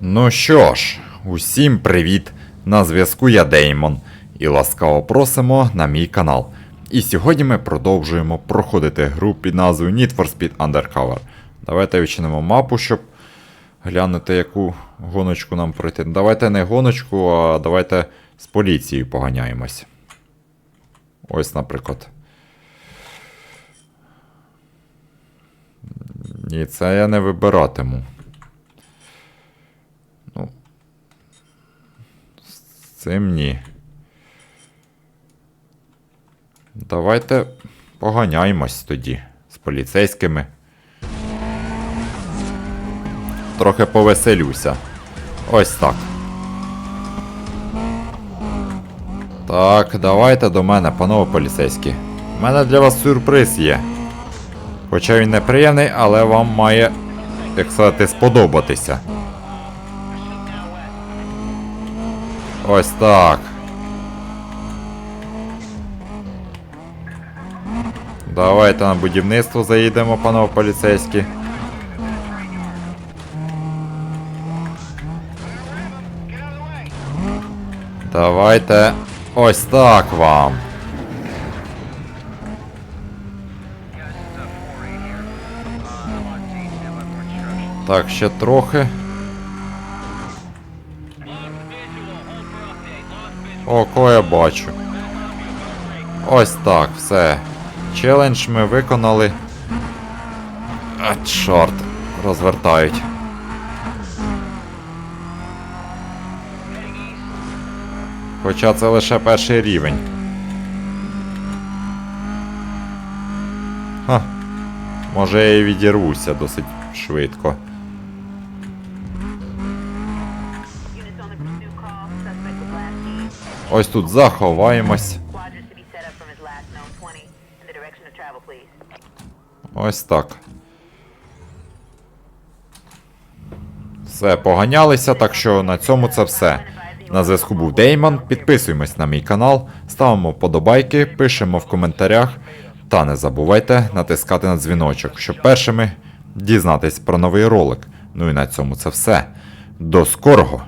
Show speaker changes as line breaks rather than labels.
Ну що ж, усім привіт! На зв'язку я Деймон і ласкаво просимо на мій канал. І сьогодні ми продовжуємо проходити гру під назвою Need for Speed Undercover. Давайте відчинимо мапу, щоб глянути, яку гоночку нам пройти. Давайте не гоночку, а давайте з поліцією поганяємось. Ось, наприклад. Ні, це я не вибиратиму. Ну. З цим ні. Давайте поганяємось тоді з поліцейськими. Трохи повеселюся. Ось так. Так, давайте до мене, панове поліцейські. У мене для вас сюрприз є. Хоча він неприємний, але вам має, як сказати, сподобатися. Ось так. Давайте на будівництво заїдемо, панове поліцейські. Давайте ось так вам. Так, ще трохи. О, кого я бачу. Ось так, все. Челендж ми виконали. А, чорт, розвертають. Хоча це лише перший рівень. Ха. Може я і відірвуся досить швидко.
Of travel, please.
Ось так. Все, поганялися, так що на цьому це все. На зв'язку був Деймон. Підписуємось на мій канал, ставимо подобайки, пишемо в коментарях. Та не забувайте натискати на дзвіночок, щоб першими дізнатись про новий ролик. Ну і на цьому це все. До скорого!